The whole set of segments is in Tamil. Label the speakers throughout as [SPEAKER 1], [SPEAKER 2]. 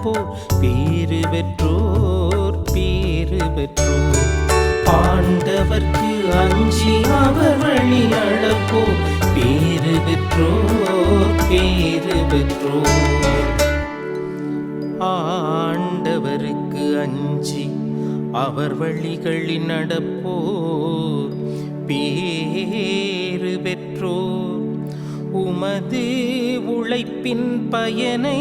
[SPEAKER 1] பேறு பெற்றோர் பேறு பெற்றோர். ஆண்டவர்க்கு அஞ்சி அவர் வழி நடப்போர் பேறு பெற்றோர் பேறு பெற்றோர். ஆண்டவருக்கு அஞ்சி அவர் வழிகளில் நடப்போர். பேறு பெற்றோர் உமது உழைப்பின் பயனை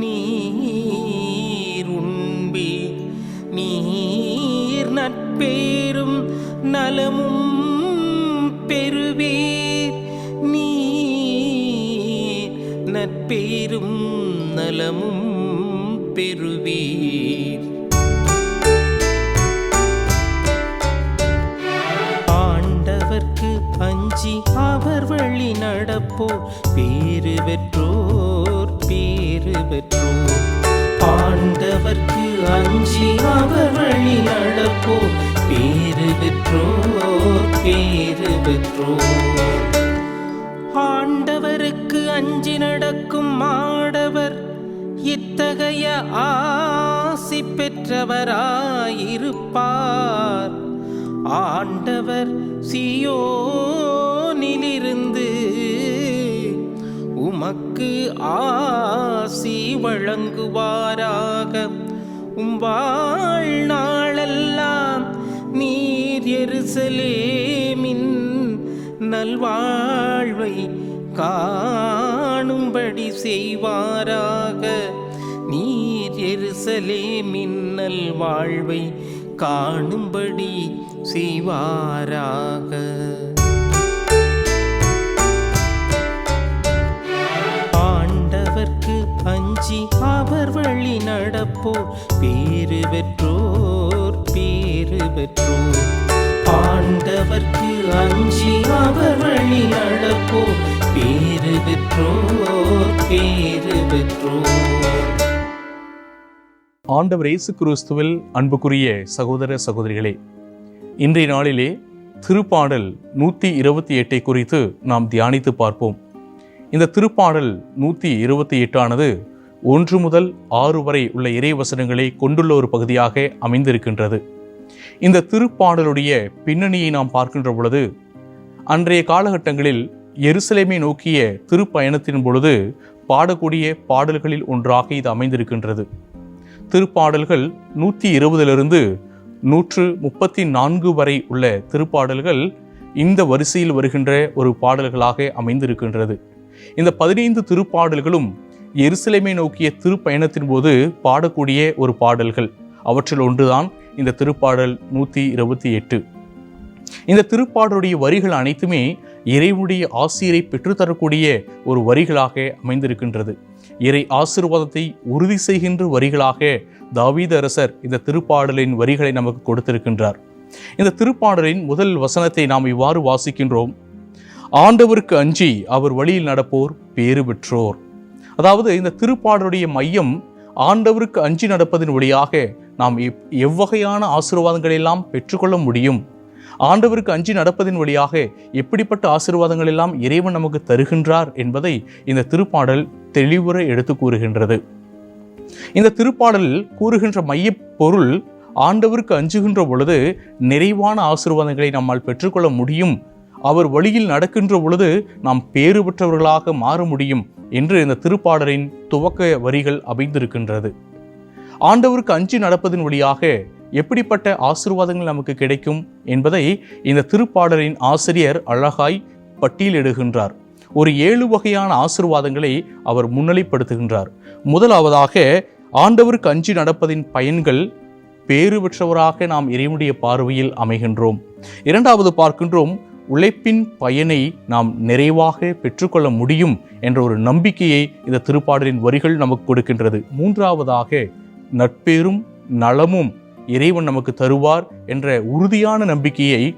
[SPEAKER 1] நீருண்பி நீர் நட்பேரும் நலமும் பெறுவீர். நீர் நட்பேரும் நலமும் பெறுவீர். ஆண்டவர்க்கு அஞ்சி அவர் வழி நடப்போர் பேறு அஞ்சி அவர் வழி நடப்போ பேரு பெற்றோர் பேரு பெற்றோர் ஆண்டவருக்கு அஞ்சி நடக்கும் மாடவர் இத்தகைய ஆசி பெற்றவராயிருப்பார். ஆண்டவர் சியோனிலிருந்து உமக்கு ஆசி வழங்குவாராக. வாழ்நாளெல்லாம் நீர் எருசலேமின் நல்வாழ்வை காணும்படி செய்வாராக. நீர் எருசலேமின் நல்வாழ்வை காணும்படி செய்வாராக. போல் பேறு பெற்றோர் பேறு பெற்றோர். ஆண்டவர்க்கு அஞ்சி அவர் வழி நடப்போர் பேறு பெற்றோர் பேறு பெற்றோர்.
[SPEAKER 2] ஆண்டவர் இயேசு கிறிஸ்துவில் அன்புக்குரிய சகோதர சகோதரிகளே இன்றைய நாளிலே திருப்பாடல் நூற்றி இருபத்தி எட்டை குறித்து நாம் தியானித்து பார்ப்போம். இந்த திருப்பாடல் நூற்றி இருபத்தி எட்டானது ஒன்று முதல் ஆறு வரை உள்ள இறைவசனங்களை கொண்டுள்ள ஒரு பகுதியாக அமைந்திருக்கின்றது. இந்த திருப்பாடலுடைய பின்னணியை நாம் பார்க்கின்ற பொழுது அன்றைய காலகட்டங்களில் எருசலேமை நோக்கிய திருப்பயணத்தின் பொழுது பாடக்கூடிய பாடல்களில் ஒன்றாக இது அமைந்திருக்கின்றது. திருப்பாடல்கள் நூற்றி இருபதிலிருந்து நூற்று முப்பத்தி நான்கு வரை உள்ள திருப்பாடல்கள் இந்த வரிசையில் வருகின்ற ஒரு பாடல்களாக அமைந்திருக்கின்றது. இந்த பதினைந்து திருப்பாடல்களும் எருசலேமை நோக்கிய திருப்பயணத்தின் போது பாடக்கூடிய ஒரு பாடல்கள். அவற்றில் ஒன்றுதான் இந்த திருப்பாடல் நூற்றி இருபத்தி எட்டு. இந்த திருப்பாடலுடைய வரிகள் அனைத்துமே இறைவனுடைய ஆசிரியரை பெற்றுத்தரக்கூடிய ஒரு வரிகளாக அமைந்திருக்கின்றது. இறை ஆசிர்வாதத்தை உறுதி செய்கின்ற வரிகளாக தாவீத அரசர் இந்த திருப்பாடலின் வரிகளை நமக்கு கொடுத்திருக்கின்றார். இந்த திருப்பாடலின் முதல் வசனத்தை நாம் இவ்வாறு வாசிக்கின்றோம். ஆண்டவருக்கு அஞ்சி அவர் வழியில் நடப்போர் பேறு பெற்றோர். அதாவது இந்த திருப்பாடலுடைய மையம் ஆண்டவருக்கு அஞ்சி நடப்பதன் வழியாக நாம் எவ்- எவ்வகையான ஆசீர்வாதங்களை எல்லாம் பெற்றுக்கொள்ள முடியும்? ஆண்டவருக்கு அஞ்சி நடப்பதின் வழியாக எப்படிப்பட்ட ஆசீர்வாதங்கள் எல்லாம் இறைவன் நமக்கு தருகின்றார் என்பதை இந்த திருப்பாடல் தெளிவுற எடுத்து கூறுகின்றது. இந்த திருப்பாடல் கூறுகின்ற மையப் பொருள் ஆண்டவருக்கு அஞ்சுகின்ற பொழுது நிறைவான ஆசீர்வாதங்களை நம்மால் பெற்றுக்கொள்ள முடியும் அவர் வழியில் நடக்கின்ற பொழுது நாம் பேறு பெற்றவர்களாக மாற முடியும் என்று இந்த திருப்பாடலின் துவக்க வரிகள் அமைந்திருக்கின்றது. ஆண்டவருக்கு அஞ்சி நடப்பதன் வழியாக எப்படிப்பட்ட ஆசிர்வாதங்கள் நமக்கு கிடைக்கும் என்பதை இந்த திருப்பாடலின் ஆசிரியர் அழகாய் பட்டியலிடுகின்றார் ஒரு ஏழு வகையான ஆசிர்வாதங்களை அவர் முன்னிலைப்படுத்துகின்றார். முதலாவதாக ஆண்டவருக்கு அஞ்சி நடப்பதின் பயன்கள் பேறு பெற்றவராக நாம் இறைவனுடைய பார்வையில் அமைகின்றோம். இரண்டாவது பார்க்கின்றோம் உழைப்பின் பயனை நாம் நிறைவாக பெற்றுக்கொள்ள முடியும் என்ற ஒரு நம்பிக்கையை இந்த திருப்பாடலின் வரிகள் நமக்கு கொடுக்கின்றது. மூன்றாவதாக நட்பேரும் நலமும் இறைவன் நமக்கு தருவார் என்ற உறுதியான நம்பிக்கையை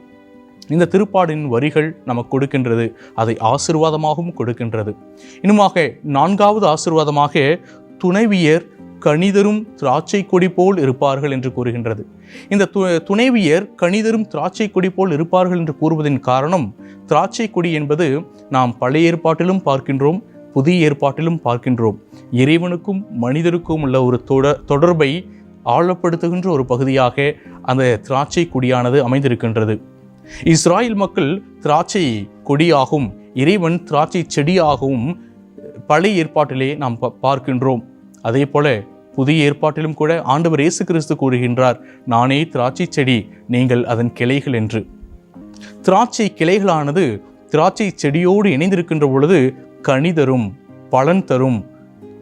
[SPEAKER 2] இந்த திருப்பாடின் வரிகள் நமக்கு கொடுக்கின்றது. அதை ஆசிர்வாதமாகவும் கொடுக்கின்றது. இன்னுமாக நான்காவது ஆசிர்வாதமாக துணைவியர் கணிதரும் திராட்சை கொடி போல் இருப்பார்கள் என்று கூறுகின்றது. இந்த து துணைவியர் கணிதரும் திராட்சை கொடி போல் இருப்பார்கள் என்று கூறுவதின் காரணம் திராட்சை கொடி என்பது நாம் பழைய ஏற்பாட்டிலும் பார்க்கின்றோம் புதிய ஏற்பாட்டிலும் பார்க்கின்றோம். இறைவனுக்கும் மனிதருக்கும் உள்ள ஒரு தொட தொடர்பை ஆழப்படுத்துகின்ற ஒரு பகுதியாக அந்த திராட்சை கொடியானது அமைந்திருக்கின்றது. இஸ்ராயல் மக்கள் திராட்சை கொடியாகவும் இறைவன் திராட்சை செடியாகவும் பழைய ஏற்பாட்டிலே நாம் பார்க்கின்றோம். அதே போல புதிய ஏற்பாட்டிலும் கூட ஆண்டவர் இயேசு கிறிஸ்து கூறுகின்றார் நானே திராட்சை செடி நீங்கள் அதன் கிளைகள் என்று. திராட்சை கிளைகளானது திராட்சை செடியோடு இணைந்திருக்கின்ற பொழுது கனி தரும் பலன் தரும்.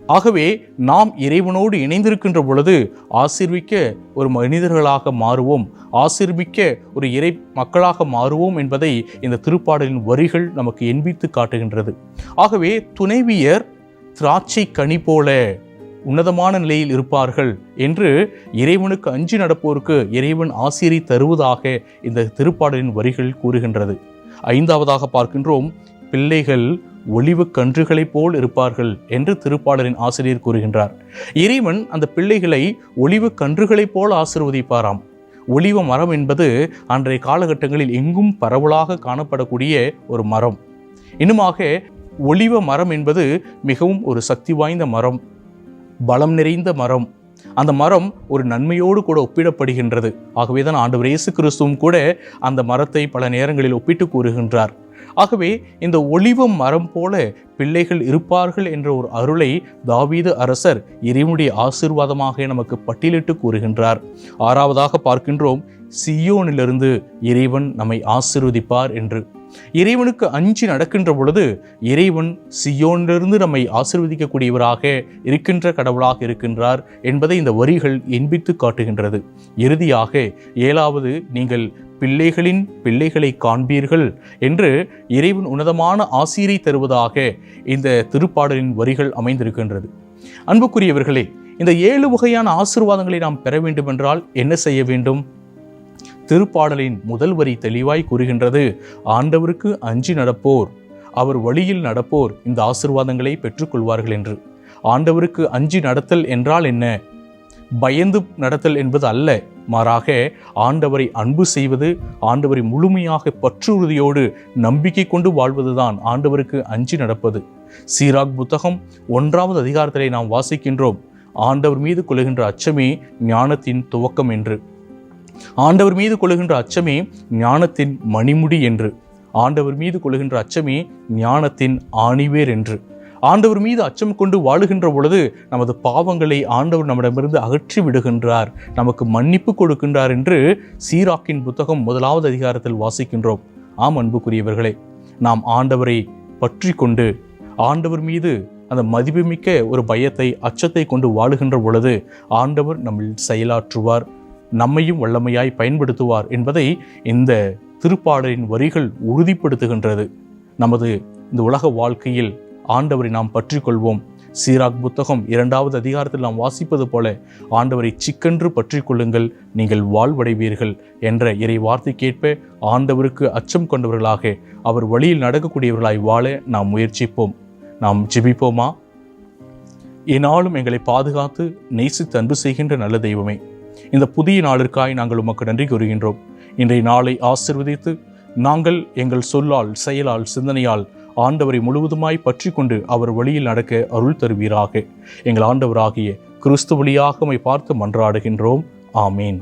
[SPEAKER 2] ஆகவே நாம் இறைவனோடு இணைந்திருக்கின்ற பொழுது ஆசீர்விக்க ஒரு மனிதர்களாக மாறுவோம் ஆசீர்விக்க ஒரு இறை மக்களாக மாறுவோம் என்பதை இந்த திருப்பாடலின் வரிகள் நமக்கு எண்பித்து காட்டுகின்றது. ஆகவே துணைவியர் திராட்சை கனி போல உன்னதமான நிலையில் இருப்பார்கள் என்று இறைவனுக்கு அஞ்சு நடப்போருக்கு இறைவன் ஆசிரியை தருவதாக இந்த திருப்பாடலின் வரிகள் கூறுகின்றது. ஐந்தாவதாக பார்க்கின்றோம் பிள்ளைகள் ஒளிவு கன்றுகளைப் போல் இருப்பார்கள் என்று திருப்பாடலின் ஆசிரியர் கூறுகின்றார். இறைவன் அந்த பிள்ளைகளை ஒளிவு கன்றுகளைப் போல் ஆசிர்வதிப்பாராம். ஒளிவ மரம் என்பது அன்றைய காலகட்டங்களில் எங்கும் பரவலாக காணப்படக்கூடிய ஒரு மரம். இன்னுமாக ஒளிவ மரம் என்பது மிகவும் ஒரு சக்தி வாய்ந்த மரம். பலம் நிறைந்த மரம். அந்த மரம் ஒரு நன்மையோடு கூட ஒப்பிடப்படுகின்றது. ஆகவே தான் ஆண்டவர் இயேசு கிறிஸ்துவும் கூட அந்த மரத்தை பல நேரங்களில் ஒப்பிட்டு கூறுகின்றார். ஆகவே இந்த ஒளிவ மரம் போல பிள்ளைகள் இருப்பார்கள் என்ற ஒரு அருளை தாவீது அரசர் இறைவனுடைய ஆசீர்வாதமாக நமக்கு பட்டியலிட்டு கூறுகின்றார். ஆறாவதாக பார்க்கின்றோம் சியோனிலிருந்து இறைவன் நம்மை ஆசீர்வதிப்பார் என்று. இறைவனுக்கு அஞ்சு நடக்கின்ற பொழுது இறைவன் சியோனிலிருந்து நம்மை ஆசீர்வதிக்கக்கூடியவராக இருக்கின்ற கடவுளாக இருக்கின்றார் என்பதை இந்த வரிகள் என்பித்து காட்டுகின்றது. இறுதியாக ஏழாவது நீங்கள் பிள்ளைகளின் பிள்ளைகளை காண்பீர்கள் என்று இறைவன் உன்னதமான ஆசிரியை தருவதாக இந்த திருப்பாடலின் வரிகள் அமைந்திருக்கின்றது. அன்புக்குரியவர்களே இந்த ஏழு வகையான ஆசிர்வாதங்களை நாம் பெற வேண்டுமென்றால் என்ன செய்ய வேண்டும்? திருப்பாடலின் முதல் வரி தெளிவாய் கூறுகின்றது ஆண்டவருக்கு அஞ்சி நடப்போர் அவர் வழியில் நடப்போர் இந்த ஆசிர்வாதங்களை பெற்றுக்கொள்வார்கள் என்று. ஆண்டவருக்கு அஞ்சி நடத்தல் என்றால் என்ன? பயந்து நடத்தல் என்பது அல்ல. மாறாக ஆண்டவரை அன்பு செய்வது ஆண்டவரை முழுமையாக பற்றுறுதியோடு நம்பிக்கை கொண்டு வாழ்வதுதான் ஆண்டவருக்கு அஞ்சி நடப்பது. சீராக் புத்தகம் ஒன்றாவது அதிகாரத்திலே நாம் வாசிக்கின்றோம் ஆண்டவர் மீது கொள்கின்ற அச்சமே ஞானத்தின் துவக்கம் என்று. ஆண்டவர் மீது கொள்கின்ற அச்சமே ஞானத்தின் மணிமுடி என்று. ஆண்டவர் மீது கொள்கின்ற அச்சமே ஞானத்தின் ஆணிவேர் என்று. ஆண்டவர் மீது அச்சம் கொண்டு வாழுகின்ற பொழுது நமது பாவங்களை ஆண்டவர் நம்மிடமிருந்து அகற்றி விடுகின்றார். நமக்கு மன்னிப்பு கொடுக்கின்றார் என்று சீராக்கின் புத்தகம் முதலாவது அதிகாரத்தில் வாசிக்கின்றோம். ஆம் அன்புக்குரியவர்களே நாம் ஆண்டவரை பற்றி கொண்டு ஆண்டவர் மீது அந்த மதிப்புமிக்க ஒரு பயத்தை அச்சத்தை கொண்டு வாழுகின்ற பொழுது ஆண்டவர் நம்மில் செயலாற்றுவார். நம்மையும் வல்லமையாய் பயன்படுத்துவார் என்பதை இந்த திருப்பாடலின் வரிகள் உறுதிப்படுத்துகின்றது. நமது இந்த உலக வாழ்க்கையில் ஆண்டவரை நாம் பற்றி கொள்வோம் சீராக் புத்தகம் இரண்டாவது அதிகாரத்தில் நாம் வாசிப்பது போல ஆண்டவரை சிக்கென்று பற்றி கொள்ளுங்கள் நீங்கள் வாழ்வடைவீர்கள் என்ற இறை வார்த்தைக்கேற்ப ஆண்டவருக்கு அச்சம் கொண்டவர்களாக அவர் வழியில் நடக்கக்கூடியவர்களாய் வாழ நாம் முயற்சிப்போம். நாம் ஜிபிப்போமா? என்னாலும் எங்களை பாதுகாத்து நேசித்து அன்பு செய்கின்ற நல்ல தெய்வமே. இந்த புதிய நாளிற்காய் நாங்கள் உமக்கு நன்றி கூறுகின்றோம். இன்றைய நாளை ஆசிர்வதித்து நாங்கள் எங்கள் சொல்லால் செயலால் சிந்தனையால் ஆண்டவரை முழுவதுமாய் பற்றி கொண்டு அவர் வழியில் நடக்க அருள் தருவீராக. எங்கள் ஆண்டவராகிய கிறிஸ்து வழியாக பார்த்து மன்றாடுகின்றோம். ஆமீன்.